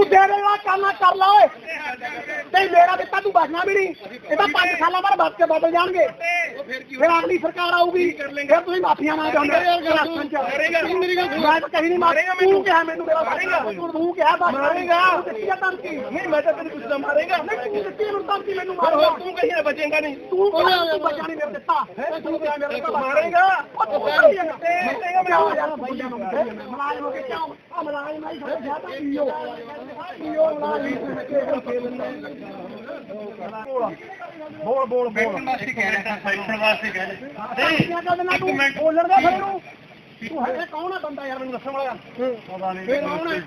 ਤੂੰ ਤੇਰੇ ਨਾਲ ਕਰਨਾ ਕਰ ਲਾ ਓਏ। ਤੇ ਮੇਰਾ ਦਿੱਤਾ ਤੂੰ ਬਚਣਾ ਵੀ ਨਹੀਂ। ਇਹ ਤਾਂ 5 ਸਾਲਾਂ ਬਾਅਦ ਬਚ ਕੇ ਬਦਲ ਜਾਣਗੇ। ਫਿਰ ਅਗਲੀ ਸਰਕਾਰ ਆਊਗੀ। ਫਿਰ ਤੁਸੀਂ ਮਾਫੀਆਂ ਮੰਗ ਜਾਂਦੇ ਰਾਸ਼ਨ ਚ ਮੈਂ ਤਾਂ ਕਹੀ ਨਹੀਂ ਮਾਰੇਗਾ ਤੂੰ ਕਿਹਾ ਮੈਨੂੰ ਮੇਰਾ ਮਾਰੇਗਾ। ਤੂੰ ਕਿਹਾ ਬਸ। ਮਾਰੇਗਾ। ਧਮਕੀ। ਨਹੀਂ ਮੈਂ ਤਾਂ ਤੈਨੂੰ ਪੁੱਛਦਾ ਮਾਰੇਗਾ। ਨਹੀਂ ਤੂੰ ਦਿੱਤੀ ਮੈਨੂੰ ਧਮਕੀ? ਮੈਨੂੰ ਮਾਰੇਗਾ। ਤੂੰ ਕਹੀ ਨਾ ਬਚੇਗਾ ਨਹੀਂ। ਤੂੰ ਤੂੰ ਬਚਾ ਨਹੀਂ ਮੇਰੇ ਦਿੱਤਾ। ਤੂੰ ਕਿਹਾ ਮੇਰੇ ਦਿੱਤਾ ਮਾਰੇਗਾ। ਉਹ ਤੂੰ ਤੇ ਮੈਂ ਮਲਾਜ ਹੋ ਕੇ ਕਿਉਂ? ਮਲਾਜ ਮਾਈ ਸਾਡੇ ਜਾਤਾ ਪੀਓ ਬੋਲ ਬੋਲ ਬੋਲ। ਵਾਸਤੇ ਕਹਿ ਰਹੇ ਸਾਈਕਲ ਵਾਸਤੇ ਕਹਿ ਰਹੇ ਦੇਣਾ ਤੂੰ ਬੋਲਣ ਦਾ ਫਿਰ ਨੂੰ ਤੂੰ ਹੈ ਕੌਣ ਆ ਬੰਦਾ ਯਾਰ ਮੈਨੂੰ ਦੱਸਣ ਵਾਲਾ? ਪਤਾ ਨਹੀਂ ਫਿਰ ਕੌਣ ਹੈ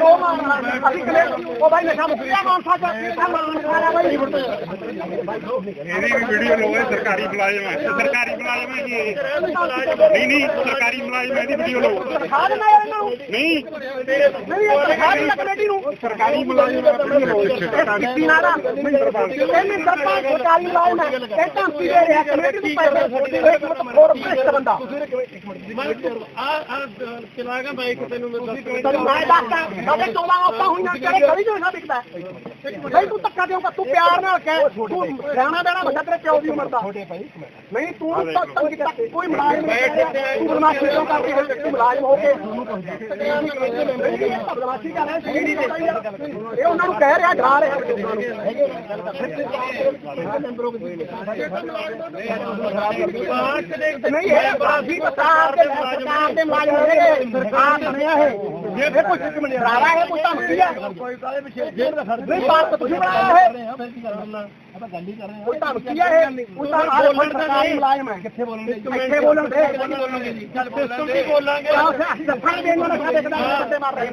ਕੌਣ ਹੈ ਅਸੀਂ ਕਲੇ ਉਹ ਭਾਈ ਨਸ਼ਾ ਭਾਈ ਇਹਦੀ ਵੀ ਵੀਡੀਓ ਲਓਏ ਸਰਕਾਰੀ ਮੁਲਾਜ਼ਮ ਹੈ ਸਰਕਾਰੀ ਮੁਲਾਜ਼ਮ ਹੈ ਜੀ ਇਹ। ਨਹੀਂ ਨਹੀਂ ਸਰਕਾਰੀ ਮੁਲਾਜ਼ਮ ਹੈ ਇਹਦੀ ਵੀਡੀਓ ਲਓ। ਨਹੀਂ। ਨਹੀਂ ਕਮੇਟੀ ਨੂੰ। ਸਰਕਾਰੀ ਮੁਲਾਜ਼ਮ ਹੈ ਵੀਡੀਓ ਲਓ। ਸਰਕਾਰੀ ਲਾਇਨ ਹੈ ਇਹ ਧਮਕੀ ਦੇ ਰਿਹਾ ਕਮੇਟੀ ਨੂੰ ਪੈਸੇ ਛੋਟੀ ਹੋਈ ਮਤਲਬ ਹੋਰ ਭ੍ਰਿਸ਼ਟ ਬੰਦਾ। ਚਲਾਗਾ ਬਾਈਕ ਤੈਨੂੰ ਮੈਂ ਤੈਨੂੰ ਮੈਂ ਦੱਸਦਾ ਸਾਡੇ 14 ਔਤਾਂ ਹੋਈਆਂ ਕਿਹੜੇ ਗਲੀ ਚੋਂ ਨਸ਼ਾ ਵਿਕਦਾ? ਨਹੀਂ ਤੂੰ ਧੱਕਾ ਦੇਊਗਾ ਤੂੰ ਪਿਆਰ ਨਾਲ ਕਹਿ। ਤੂੰ ਰਹਿਣਾ ਦੇਣਾ ਵੱਡਾ ਤੇਰੇ ਪਿਓ ਦੀ ਉਮਰ ਦਾ। ਨਹੀਂ ਤੂੰ ਤਾਂ ਤੰਗੀ ਤੱਕ ਕੋਈ ਮੁਲਾਜ਼ਮ ਤੂੰ ਬਦਮਾਸ਼ੀ ਕਿਉਂ ਕਰਦੀ ਹੈ? ਤੂੰ ਮੁਲਾਜ਼ਮ ਹੋ ਕੇ। ਬਦਮਾਸ਼ੀ ਕਰ ਰਿਹਾ ਸੀ ਇਹ ਉਹਨਾਂ ਨੂੰ ਕਹਿ ਰਿਹਾ ਡਰਾ ਰਿਹਾ। ਨਹੀਂ ਇਹ ਬਾਜੀ ਸਰਕਾਰ ਦੇ ਸਰਕਾਰ ਦੇ ਮੁਲਾਜ਼ਮ ਨੇ। ਸਰਕਾਰ ਬਣਿਆ ਹੈ ਇਹ ਕੋਈ ਸਿੱਖ ਮੰਨਿਆ ਰਾਰਾ ਹੈ ਕੋਈ ਧਮਕੀ ਹੈ? ਕੋਈ ਕਾਲੇ ਪਿੱਛੇ? ਜੇਲ੍ਹ ਦਾ ਫਰਜ਼ ਨਹੀਂ ਪਾਰ ਤੁਸੀਂ ਬਣਾਇਆ ਹੈ ਕੋਈ ਧਮਕੀ ਹੈ ਇਹ ਕੋਈ ਤਾਂ ਆਲੇ ਫੰਡ ਸਰਕਾਰੀ ਮੁਲਾਜ਼ਮ ਹੈ ਕਿੱਥੇ ਬੋਲਣਗੇ ਇੱਥੇ ਬੋਲਣ ਦੇ ਚੱਲ ਸਿਸਟਮ ਵੀ ਬੋਲਾਂਗੇ ਅਸੀਂ ਦੱਸਾਂਗੇ ਇਹਨਾਂ ਨੂੰ ਸਾਡੇ ਕਿਦਾਂ ਕੱਟੇ ਮਾਰ ਰਹੇ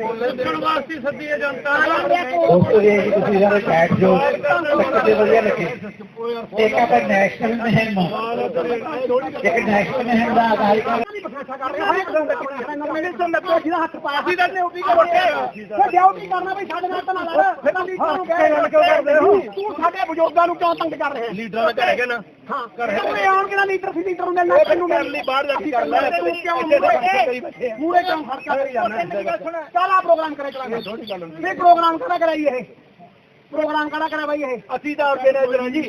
ਹੈ ਦਾ ਆਗਾਜ਼ ਹੱਥ ਪਾਇਆ ਸੀ ਤੇ ਕਰਨਾ ਸਾਡੇ ਨਾਲ ਤਾਂ ਨਾ ਲੜ। ਫਿਰ ਤਾਂ ਲੀਡਰਾਂ ਨੂੰ ਕਹਿ ਕਿਉਂ ਕਰਦੇ ਹੋ? ਤੂੰ ਸਾਡੇ ਬਜ਼ੁਰਗਾਂ ਨੂੰ ਕਿਉਂ ਤੰਗ ਕਰ ਰਿਹਾ? ਲੀਡਰਾਂ ਦਾ ਘਰੇ ਨਾ। ਹਾਂ ਕਰੇ ਆਉਣ ਕਿਹੜਾ ਲੀਡਰ ਸੀ? ਲੀਡਰ ਨੂੰ ਮਿਲਣਾ ਤੈਨੂੰ ਮਿਲ ਲਈ ਬਾਹਰ ਜਾ ਕੇ ਕਰ ਲੈ ਤੂੰ ਕਿਉਂ ਮੂਰੇ ਕਿਉਂ ਫ਼ਰਕ ਕਰ ਜਾਂਦਾ ਚੱਲ ਆ ਪ੍ਰੋਗਰਾਮ ਕਰੇ ਚਲਾਂਗੇ ਇਹ ਪ੍ਰੋਗਰਾਮ ਕਿਹੜਾ ਕਰਾਈ ਇਹ। ਪ੍ਰੋਗਰਾਮ ਕਿਹੜਾ ਕਰਾ ਬਾਈ ਇਹ? ਅਸੀਂ ਤਾਂ ਆਰਗੇਨਾਈਜ਼ਰ ਜੀ।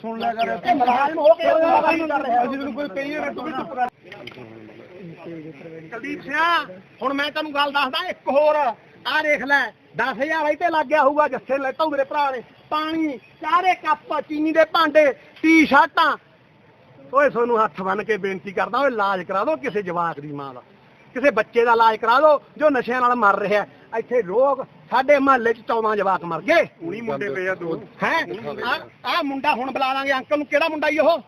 ਸੁਣ ਲੈ ਕਰ। ਅਸੀਂ ਤੈਨੂੰ ਕੋਈ ਕਹੀਏ ਨਾ ਤੂੰ ਵੀ ਚੁੱਪ ਕਰ। ਕੁਲਦੀਪ ਸਿੰਘ ਹੁਣ ਮੈਂ ਤੈਨੂੰ ਗੱਲ ਦੱਸਦਾ ਇੱਕ ਹੋਰ। ਆਹ ਦੇਖ ਲੈ 10000 ਇੱਥੇ ਲੱਗ ਗਿਆ ਹੋਊਗਾ ਜੱਸੇ ਲੈਤਾ ਮੇਰੇ ਭਰਾ ਨੇ। ਪਾਣੀ ਚਾਰੇ ਕੱਪ ਚੀਨੀ ਦੇ ਭਾਂਡੇ ਟੀ-ਸ਼ਰਟਾਂ। ਓਏ ਤੁਹਾਨੂੰ ਹੱਥ ਬੰਨ ਕੇ ਬੇਨਤੀ ਕਰਦਾ ਓਏ ਇਲਾਜ ਕਰਾ ਦਿਓ ਕਿਸੇ ਜਵਾਕ ਦੀ ਮਾਂ ਦਾ। ਕਿਸੇ ਬੱਚੇ ਦਾ ਇਲਾਜ ਕਰਾ ਦਿਓ ਜੋ ਨਸ਼ਿਆਂ ਨਾਲ ਮਰ ਰਿਹਾ ਹੈ। ਇੱਥੇ ਲੋਕ ਸਾਡੇ ਮਹੱਲੇ 'ਚ 14 ਜਵਾਕ ਮਰ ਗਏ। ਉਨੀ ਮੁੰਡੇ ਪਏ ਆ ਦੋ। ਹੈ? ਆ ਮੁੰਡਾ ਹੁਣ ਬੁਲਾ ਲਾਂਗੇ ਅੰਕਲ ਨੂੰ। ਕਿਹੜਾ ਮੁੰਡਾ ਈ ਉਹ?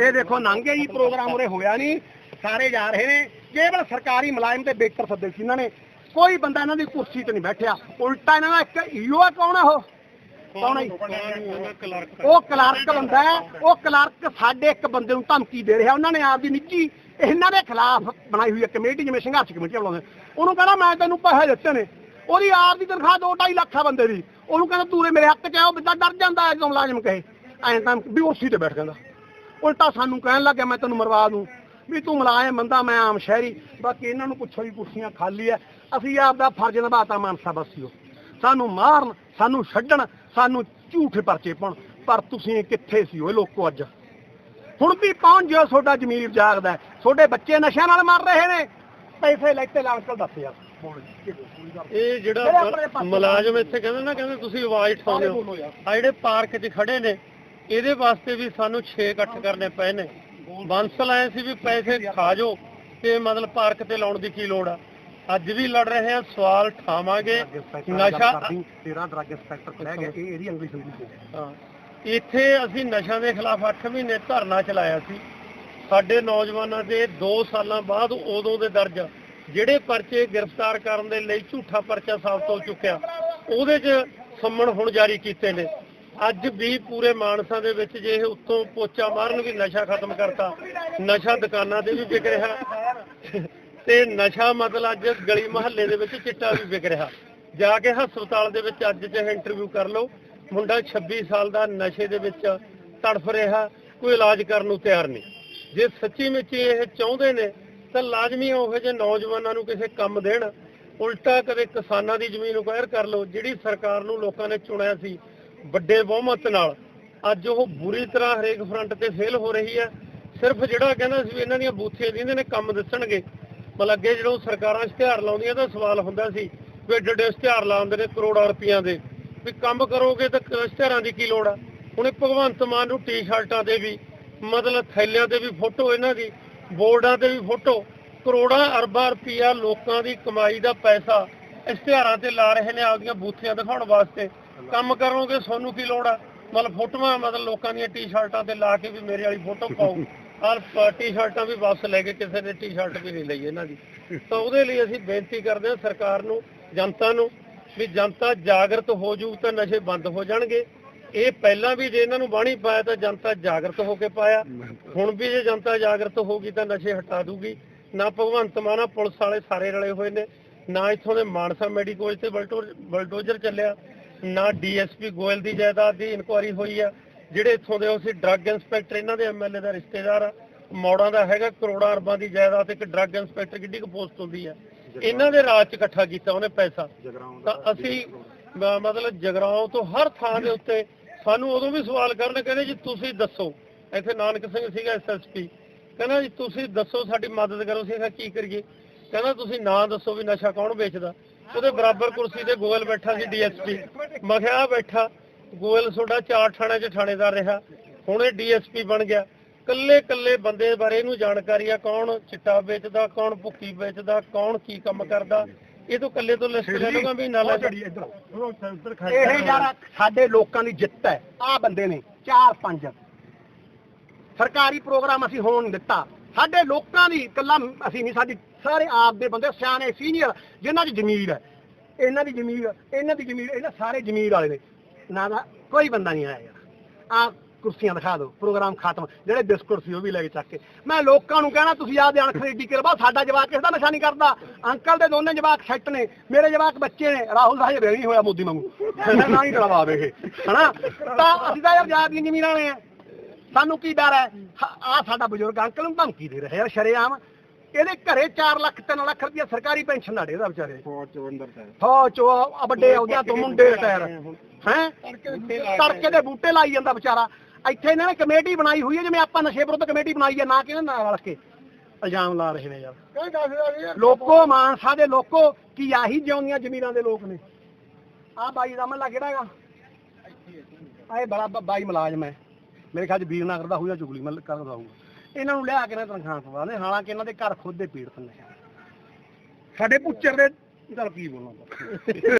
ਇਹ ਦੇਖੋ ਲੰਘੇ ਜੀ ਪ੍ਰੋਗਰਾਮ ਉਰੇ ਹੋਇਆ ਨਹੀਂ। ਸਾਰੇ ਜਾ ਰਹੇ ਨੇ। ਕੇਵਲ ਸਰਕਾਰੀ ਮੁਲਾਜ਼ਮ ਤੇ ਬੇਕਰ ਸੱਦੇ ਸੀ ਇਹਨਾਂ ਨੇ। ਕੋਈ ਬੰਦਾ ਇਹਨਾਂ ਦੀ ਕੁਰਸੀ ਤੇ ਨਹੀਂ ਬੈਠਿਆ। ਉਲਟਾ ਇਹਨਾਂ ਦਾ ਇੱਕ ਈਓ ਆ ਕੌਣ ਆ ਉਹ? ਕੌਣ? ਉਹ ਕਲਰਕ ਬੰਦਾ ਹੈ ਉਹ ਕਲਰਕ ਸਾਡੇ ਇੱਕ ਬੰਦੇ ਨੂੰ ਧਮਕੀ ਦੇ ਰਿਹਾ। ਉਹਨਾਂ ਨੇ ਆਪਦੀ ਨਿੱਜੀ ਇਹਨਾਂ ਦੇ ਖਿਲਾਫ ਬਣਾਈ ਹੋਈ ਹੈ ਕਮੇਟੀ ਜਿਵੇਂ ਸੰਘਰਸ਼ ਕਮੇਟੀ ਬੁਲਾਉਂਦੇ ਉਹਨੂੰ ਕਹਿੰਦਾ ਮੈਂ ਤੈਨੂੰ ਪੈਸੇ ਦਿੱਤੇ ਨੇ। ਉਹਦੀ ਆਪ ਦੀ ਤਨਖਾਹ 2.5 ਲੱਖ ਆ ਬੰਦੇ ਦੀ। ਉਹਨੂੰ ਕਹਿੰਦਾ ਤੂਰੇ ਮੇਰੇ ਹੱਕ 'ਚ ਆ ਉਹ ਬੰਦਾ ਡਰ ਜਾਂਦਾ ਜਦੋਂ ਮੁਲਾਜ਼ਮ ਕਹੇ। ਐਂ ਤਾਂ ਵੀ ਉਰਸੀ ਤੇ ਬੈਠ ਜਾਂਦਾ। ਉਲਟਾ ਸਾਨੂੰ ਕਹਿਣ ਲੱਗਿਆ ਮੈਂ ਤੈਨੂੰ ਮਰਵਾ ਦੂੰ। ਵੀ ਤੂੰ ਮੁਲਾਜ਼ਮ ਬੰਦਾ ਮੈਂ ਆਮ ਸ਼ਹਿਰੀ। ਬਾਕੀ ਇਹਨਾਂ ਨੂੰ ਪੁੱਛੋ ਵੀ ਕੁਰਸੀਆਂ ਖਾਲੀ ਐ ਅਸੀਂ ਆਪਦਾ ਫਰਜ਼ ਨਿਭਾਤਾ ਮਾਨਸਾ ਬਸੀਓ ਸਾਨੂੰ ਮਾਰਨ ਸਾਨੂੰ ਛੱਡਣ ਸਾਨੂੰ ਝੂਠੇ ਪਰਚੇ ਪਾਉਣ। ਪਰ ਤੁਸੀਂ ਕਿੱਥੇ ਸੀ ਓਏ ਲੋਕੋ ਅੱਜ? ਹੁਣ ਵੀ ਪਹੁੰਚ ਜਿਓ ਤੁਹਾਡਾ ਜ਼ਮੀਰ ਜਾਗਦਾ ਹੈ। ਤੁਹਾਡੇ ਬੱਚੇ ਨਸ਼ਿਆਂ ਨਾਲ ਮਰ ਰਹੇ ਨੇ। ਪੈਸੇ ਲੈਤੇ ਲਾਂਕਲ ਦੱਸ ਯਾਰ। ਇਹ ਜਿਹੜਾ ਮੁਲਾਜ਼ਮ ਇੱਥੇ ਕਹਿੰਦੇ ਨਾ ਕਹਿੰਦੇ ਤੁਸੀਂ ਆਵਾਜ਼ ਉਠਾਉਂਦੇ ਹੋ। ਆ ਜਿਹੜੇ ਪਾਰਕ 'ਚ ਖੜੇ ਨੇ ਇਹਦੇ ਵਾਸਤੇ ਵੀ ਸਾਨੂੰ 6 ਇਕੱਠ ਕਰਨੇ ਪਏ ਨੇ। ਬੰਸਲ ਆਏ ਸੀ ਵੀ ਪੈਸੇ ਖਾ ਜੋ ਤੇ ਮਤਲਬ ਪਾਰਕ ਤੇ ਲਾਉਣ ਦੀ ਕੀ ਲੋੜ ਆ? ਅੱਜ ਵੀ ਲੜ ਰਹੇ ਆ ਸਵਾਲ ਠਾਵਾਂਗੇ। ਨਸ਼ਾ ਤੇਰਾ ਡਰੱਗ ਇੰਸਪੈਕਟਰ ਖੜਿਆ ਗਿਆ ਇਹ ਇਹਦੀ ਅੰਗਲੀ ਸੰਗੀ ਹਾਂ। ਇੱਥੇ ਅਸੀਂ ਨਸ਼ਿਆਂ ਦੇ ਖਿਲਾਫ 8 ਮਹੀਨੇ ਧਰਨਾ ਚਲਾਇਆ ਸੀ। ਸਾਡੇ ਨੌਜਵਾਨਾਂ ਦੇ 2 ਸਾਲਾਂ ਬਾਅਦ ਉਦੋਂ ਦੇ ਦਰਜ ਜਿਹੜੇ ਪਰਚੇ ਗ੍ਰਿਫਤਾਰ ਕਰਨ ਦੇ ਲਈ ਝੂਠਾ ਪਰਚਾ ਸਾਬਤ ਹੋ ਚੁੱਕਿਆ ਉਹਦੇ 'ਚ ਸੰਮਣ ਹੁਣ ਜਾਰੀ ਕੀਤੇ ਨੇ। ਅੱਜ ਵੀ ਪੂਰੇ ਮਾਨਸਾ ਦੇ ਵਿੱਚ ਜੇ ਇਹ ਉੱਤੋਂ ਪੋਚਾ ਮਾਰਨ ਵੀ ਨਸ਼ਾ ਖਤਮ ਕਰਤਾ ਨਸ਼ਾ ਦੁਕਾਨਾਂ ਤੇ ਵੀ ਵਿਕ ਰਿਹਾ। ਤੇ ਨਸ਼ਾ ਮਤਲਬ ਅੱਜ ਗਲੀ ਮਹੱਲੇ ਦੇ ਵਿੱਚ ਚਿੱਟਾ ਵੀ ਵਿਕ ਰਿਹਾ। ਜਾ ਕੇ ਹਸਪਤਾਲ ਦੇ ਵਿੱਚ ਅੱਜ ਚਾਹੇ ਇੰਟਰਵਿਊ ਕਰ ਲਓ, ਮੁੰਡਾ 26 ਸਾਲ ਦਾ ਨਸ਼ੇ ਦੇ ਵਿੱਚ ਤੜਫ ਰਿਹਾ, ਕੋਈ ਇਲਾਜ ਕਰਨ ਨੂੰ ਤਿਆਰ ਨਹੀਂ। ਜੇ ਸੱਚੀ ਮੁੱਚੀ ਇਹ ਚਾਹੁੰਦੇ ਨੇ, ਤਾਂ ਲਾਜ਼ਮੀ ਉਹੋ ਜਿਹੇ ਨੌਜਵਾਨਾਂ ਨੂੰ ਕਿਸੇ ਕੰਮ ਦੇਣ। ਉਲਟਾ ਕਦੇ ਕਿਸਾਨਾਂ ਦੀ ਜ਼ਮੀਨ ਅਕਵਾਇਰ ਕਰ ਲਓ, ਜਿਹੜੀ ਸਰਕਾਰ ਨੂੰ ਲੋਕਾਂ ਨੇ ਚੁਣਿਆ ਸੀ, ਵੱਡੇ ਬਹੁਮਤ ਨਾਲ। ਅੱਜ ਉਹ ਬੁਰੀ ਤਰ੍ਹਾਂ ਹਰੇਕ ਫਰੰਟ ਤੇ ਫੇਲ ਹੋ ਰਹੀ ਹੈ। ਸਿਰਫ ਜਿਹੜਾ ਕਹਿੰਦਾ ਸੀ ਵੀ ਇਹਨਾਂ ਦੀਆਂ ਬੂਥੀਆਂ ਜਿੰਦੇ ਨੇ ਕੰਮ ਦੱਸਣਗੇ ਮਤਲਬ ਅੱਗੇ ਜਦੋਂ ਸਰਕਾਰਾਂ ਇਸ਼ਤਿਹਾਰ ਲਾਉਂਦੀਆਂ ਤਾਂ ਸਵਾਲ ਹੁੰਦਾ ਸੀ ਵੀ ਏਡੇ ਏਡੇ ਇਸ਼ਤਿਹਾਰ ਲਾਉਂਦੇ ਨੇ ਕਰੋੜਾਂ ਰੁਪਈਆਂ ਦੇ। ਵੀ ਕੰਮ ਕਰੋਗੇ ਤਾਂ ਇਸ਼ਤਿਹਾਰਾਂ ਦੀ ਕੀ ਲੋੜ ਆ? ਹੁਣ ਇਹ ਭਗਵੰਤ ਮਾਨ ਨੂੰ ਟੀ-ਸ਼ਰਟਾਂ ਤੇ ਵੀ, ਮਤਲਬ ਥੈਲਿਆਂ ਤੇ ਵੀ ਫੋਟੋ ਇਹਨਾਂ ਦੀ, ਬੋਰਡਾਂ ਤੇ ਵੀ ਫੋਟੋ, ਕਰੋੜਾਂ ਅਰਬਾਂ ਰੁਪਈਆ ਲੋਕਾਂ ਦੀ ਕਮਾਈ ਦਾ ਪੈਸਾ ਇਸ਼ਤਿਹਾਰਾਂ ਤੇ ਲਾ ਰਹੇ ਨੇ ਆਪਦੀਆਂ ਬੂਥੀਆਂ ਦਿਖਾਉਣ ਵਾਸਤੇ। ਕੰਮ ਕਰੋਗੇ, ਤੁਹਾਨੂੰ ਕੀ ਲੋੜ ਆ? ਮਤਲਬ ਫੋਟੋਆਂ ਮਤਲਬ ਲੋਕਾਂ ਦੀਆਂ ਟੀ-ਸ਼ਰਟਾਂ ਤੇ ਲਾ ਕੇ ਵੀ ਮੇਰੇ ਵਾਲੀ ਫੋਟੋ ਪਾਓ। ਆਹ ਟੀ-ਸ਼ਰਟਾਂ ਵੀ ਵਾਪਸ ਲੈ ਕੇ ਕਿਸੇ ਨੇ ਟੀ-ਸ਼ਰਟ ਵੀ ਨਹੀਂ ਲਈ ਇਹਨਾਂ ਦੀ। ਤਾਂ ਉਹਦੇ ਲਈ ਅਸੀਂ ਬੇਨਤੀ ਕਰਦੇ ਹਾਂ ਸਰਕਾਰ ਨੂੰ, ਜਨਤਾ ਨੂੰ, ਵੀ ਜਨਤਾ ਜਾਗਰਤ ਹੋ ਜੂ ਤਾਂ ਨਸ਼ੇ ਬੰਦ ਹੋ ਜਾਣਗੇ। ਇਹ ਪਹਿਲਾਂ ਵੀ ਜੇ ਇਹਨਾਂ ਨੂੰ ਬਾਣੀ ਪਾਇਆ ਤਾਂ ਜਨਤਾ ਜਾਗਰਤ ਹੋ ਕੇ ਪਾਇਆ। ਹੁਣ ਵੀ ਜੇ ਜਨਤਾ ਜਾਗਰਤ ਹੋਗੀ ਤਾਂ ਨਸ਼ੇ ਹਟਾ ਦੂਗੀ। ਨਾ ਭਗਵੰਤ ਮਾਨਾ ਪੁਲਿਸ ਵਾਲੇ ਸਾਰੇ ਰਲੇ ਹੋਏ ਨੇ। ਨਾ ਇੱਥੋਂ ਦੇ ਮਾਨਸਾ ਮੈਡੀਕਲ ਤੇ ਬਲਟੋ- ਬਲਡੋਜ਼ਰ ਚੱਲਿਆ। ਨਾ ਡੀਐਸਪੀ ਗੋਇਲ ਦੀ ਜਾਇਦਾਦ ਦੀ ਇਨਕੁਆਰੀ ਹੋਈ ਆ। ਜਿਹੜੇ ਇੱਥੋਂ ਦੇ ਉਹ ਸੀ ਡਰੱਗ ਇੰਸਪੈਕਟਰ ਇਹਨਾਂ ਦੇ ਐਮਐਲਏ ਦਾ ਰਿਸ਼ਤੇਦਾਰ ਆ। ਮੌੜਾਂ ਦਾ ਹੈਗਾ ਕਰੋੜਾਂ ਅਰਬਾਂ ਦੀ ਜਾਇਦਾਦ ਇੱਕ ਡਰੱਗ ਇੰਸਪੈਕਟਰ ਕਿੱਡੀ ਕੁ ਪੋਸਟ ਹੁੰਦੀ ਆ। ਇਹਨਾਂ ਦੇ ਰਾਜ ਚ ਇਕੱਠਾ ਕੀਤਾ ਉਹਨੇ ਪੈਸਾ। ਤਾਂ ਅਸੀਂ ਮਤਲਬ ਜਗਰਾਉਂ ਤੋਂ ਹਰ ਥਾਂ ਦੇ ਉੱਤੇ ਸਾਨੂੰ ਉਦੋਂ ਵੀ ਸਵਾਲ ਕਰਨ ਕਹਿੰਦੇ ਜੀ ਤੁਸੀਂ ਦੱਸੋ। ਇੱਥੇ ਨਾਨਕ ਸਿੰਘ ਸੀਗਾ ਐਸਐਸਪੀ ਕਹਿੰਦਾ ਜੀ ਤੁਸੀਂ ਦੱਸੋ ਸਾਡੀ ਮਦਦ ਕਰੋ। ਅਸੀਂ ਕੀ ਕਰੀਏ? ਕਹਿੰਦਾ ਤੁਸੀਂ ਨਾਂ ਦੱਸੋ ਵੀ ਨਸ਼ਾ ਕੌਣ ਵੇਚਦਾ? ਉਹਦੇ ਬਰਾਬਰ ਕੁਰਸੀ ਤੇ ਗੋਇਲ ਬੈਠਾ ਸੀ ਡੀਐਸਪੀ ਮੈਂ ਕਿਹਾ ਆਹ ਬੈਠਾ। ਗੋਇਲ ਤੁਹਾਡਾ ਚਾਰ ਥਾਣੇ 'ਚ ਥਾਣੇਦਾਰ ਰਿਹਾ। ਹੁਣ ਇਹ ਡੀਐਸਪੀ ਬਣ ਗਿਆ। ਕੱਲੇ ਕੱਲੇ ਬੰਦੇ ਬਾਰੇ ਇਹਨੂੰ ਜਾਣਕਾਰੀ ਆ ਕੌਣ ਚਿੱਟਾ ਵੇਚਦਾ ਕੌਣ ਭੁੱਕੀ ਵੇਚਦਾ ਕੌਣ ਕੀ ਕੰਮ ਕਰਦਾ। ਇਹ ਤੋਂ ਕੱਲੇ ਤੋਂ ਲਿਸਟ ਲੈ ਲੂਗਾ ਵੀ ਨਾਲਾ ਚੜੀ ਇੱਧਰ ਇਹ ਯਾਰ ਸਾਡੇ ਲੋਕਾਂ ਦੀ ਜਿੱਤ ਹੈ। ਆ ਬੰਦੇ ਨੇ ਚਾਰ ਪੰਜ। ਸਰਕਾਰੀ ਪ੍ਰੋਗਰਾਮ ਅਸੀਂ ਹੋਣ ਨਹੀਂ ਦਿੱਤਾ। ਸਾਡੇ ਲੋਕਾਂ ਦੀ ਇਕੱਲਾ ਅਸੀਂ ਨਹੀਂ ਸਾਡੀ ਸਾਰੇ ਆਪ ਦੇ ਬੰਦੇ ਸਿਆਣੇ ਸੀਨੀਅਰ ਜਿਨ੍ਹਾਂ ਦੀ ਜ਼ਮੀਰ ਹੈ। ਇਹਨਾਂ ਦੀ ਜ਼ਮੀਰ ਇਹਨਾਂ ਦੀ ਜ਼ਮੀਰ ਇਹਨਾਂ ਸਾਰੇ ਜ਼ਮੀਰ ਵਾਲੇ ਨੇ। ਨਾ ਨਾ, ਕੋਈ ਬੰਦਾ ਨਹੀਂ ਆਇਆ ਯਾਰ। ਆ ਕੁਰਸੀਆਂ ਦਿਖਾ ਦਿਓ, ਪ੍ਰੋਗਰਾਮ ਖਤਮ। ਜਿਹੜੇ ਬਿਸਕੁਟ ਸੀ ਉਹ ਵੀ ਲੈ ਕੇ ਚੱਕ ਕੇ। ਮੈਂ ਲੋਕਾਂ ਨੂੰ ਕਹਿਣਾ, ਤੁਸੀਂ ਆਪਦੇ ਅਣ ਖਰੀਦੀ ਕਰਵਾ ਸਾਡਾ ਜਵਾਕ ਕਿਸ ਦਾ ਨਸ਼ਾ ਨਹੀਂ ਕਰਦਾ। ਅੰਕਲ ਦੇ ਦੋਨੇ ਜਵਾਕ ਸੈੱਟ ਨੇ, ਮੇਰੇ ਜਵਾਕ ਬੱਚੇ ਨੇ। ਰਾਹੁਲ ਸਾਹਿਬ ਰੇਣੀ ਹੋਇਆ ਮੋਦੀ ਵਾਂਗੂ। ਨਾ ਨਾਲ ਹੀ ਲੜਵਾਵੇ ਇਹ, ਹਨਾ? ਤਾਂ ਅਸੀਂ ਤਾਂ ਯਾਰ ਜਾਤ ਦੀਆਂ ਜ਼ਮੀਨਾਂ ਵਾਲੇ ਆ। ਸਾਨੂੰ ਕੀ ਡਰ ਹੈ? ਆ ਸਾਡਾ ਬਜ਼ੁਰਗ ਅੰਕਲ ਨੂੰ ਧਮਕੀ ਦੇ ਰਿਹਾ। ਯਾਰ ਸ਼ਰੇਆਮ ਇਹਦੇ ਘਰੇ 4 ਲੱਖ 3 ਲੱਖ ਰੁਪਇਆ ਸਰਕਾਰੀ ਪੈਨਸ਼ਨ ਦਾ ਡੇਦਾ ਵਿਚਾਰੇ। ਫੌਜ ਚੋਂ ਆ ਵੱਡੇ ਅਹੁਦਿਆਂ ਤੋਂ ਮੁੰਡੇ ਰਿਟਾਇਰ। ਹੈ? ਤੜਕੇ ਦੇ ਬੂਟੇ ਲਾਈ ਜਾਂਦਾ ਵਿਚਾਰਾ। ਇੱਥੇ ਇਹਨਾਂ ਨੇ ਕਮੇਟੀ ਬਣਾਈ ਹੋਈ ਹੈ ਜਿਵੇਂ ਆਪਾਂ ਨਸ਼ੇ ਵਿਰੁੱਧ ਕਮੇਟੀ ਬਣਾਈ ਹੈ ਨਾ ਕਿ ਨਾਲ ਰਲ ਕੇ ਇਲਜ਼ਾਮ ਲਾ ਰਹੇ ਨੇ ਯਾਰ। ਲੋਕੋ ਮਾਨਸਾ ਦੇ ਲੋਕੋ ਕੀ ਆਹੀ ਜਿਉਂਦੀਆਂ ਜ਼ਮੀਨਾਂ ਦੇ ਲੋਕ ਨੇ। ਆ ਬਾਈ ਦਾ ਮਹੱਲਾ ਕਿਹੜਾ ਹੈਗਾ? ਆ ਇਹ ਬੜਾ ਬਾਈ ਮੁਲਾਜ਼ਮ ਹੈ। ਮੇਰੇ ਖਿਆਲ ਚ ਵੀਰ ਨਾ ਕਰਦਾ ਹੋਊ ਜਾਂ ਚੁਗਲੀ ਮਲ ਕਰਦਾ ਹੋਊਗਾ। ਇਹਨਾਂ ਨੂੰ ਲਿਆ ਕੇ ਨਾ ਤਨਖਾਹ ਪਵਾਉਂਦੇ ਹਾਲਾਂਕਿ ਇਹਨਾਂ ਦੇ ਘਰ ਖੁਦ ਦੇ ਪੀੜਤ ਨੇ। ਸਾਡੇ ਪੁੱਚਰ ਦੇ ਚਲ ਕੀ ਬੋਲਾਂ।